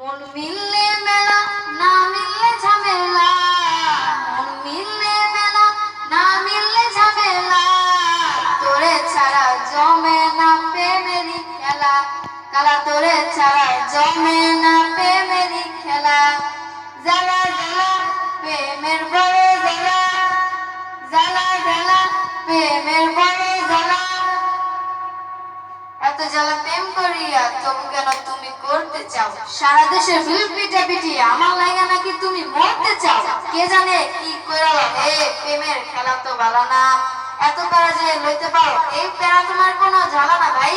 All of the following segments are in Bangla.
মন মিললে মেলা, না মিললে ঝামেলা। মন মিললে মেলা, না মিললে ঝামেলা। তোরে ছাড়া জমে না প্রেমেরই খেলা। কালা, তোরে ছাড়া জমে না প্রেমেরই খেলা। জ্বালা জ্বালা, প্রেমের বড় জ্বালা। জ্বালা জ্বালা, প্রেমের এত জ্বালা প্রেম করিয়া তবু কেন তুমি করতে চাও? সারা দেশে বিল পিটা পিটি আমার লাগা নাকি তুমি মরতে চাও? কে জানে কি কইরা এ প্রেমের খেলা তো ভালো না। এত তারা যে লইতে পারো, এই প্যারা তোমার কোনো জ্বালা না ভাই।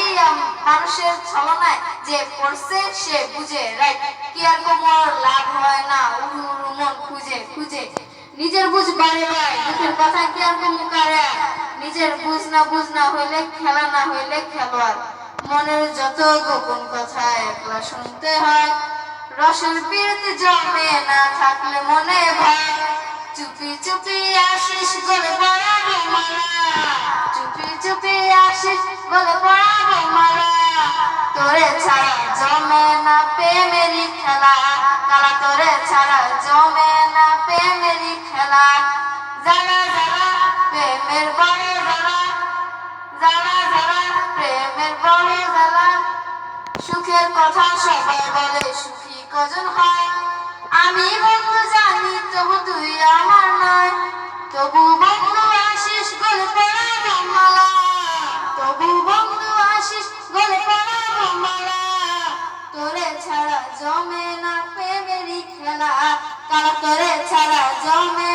মানুষের ছলনায় যে পড়ছে, সে বুঝে, রাইট? কি আর কোমর, লাভ হয় না, উড়ু মন খুঁজে খুঁজে। নিজের বুঝ বাড়ে ভাই দুঃখের কথা কি আর কোন নিজের বুঝ না বুঝ না হইলে, খেলা না হইলে খেলোয়াড়। মনের যত গোপন কথা একলা শুনতে হয়, রসের পীড়িত জমে না থাকলে মনে ভয়। চুপি চুপি আসিস গলে পড়াবো মালা। চুপি চুপি আসিস গলে পড়াবো মালা। তোরে ছাড়া জমে না প্রেমেরই খেলা। কালা তোরে ছাড়া জমে না প্রেমেরই খেলা। জ্বালা জ্বালা প্রেমের বড় সুখের কথা সবাই বলে সুখী কজন হয়? আমি বন্ধু জানি, তবু তুই আমার নয়। তবু বন্ধু আসিস গলে পড়াবো মালা তবু বন্ধু মালা তোরে ছাড়া জমে না প্রেমেরই খেলা। কারা তোরে ছাড়া জমে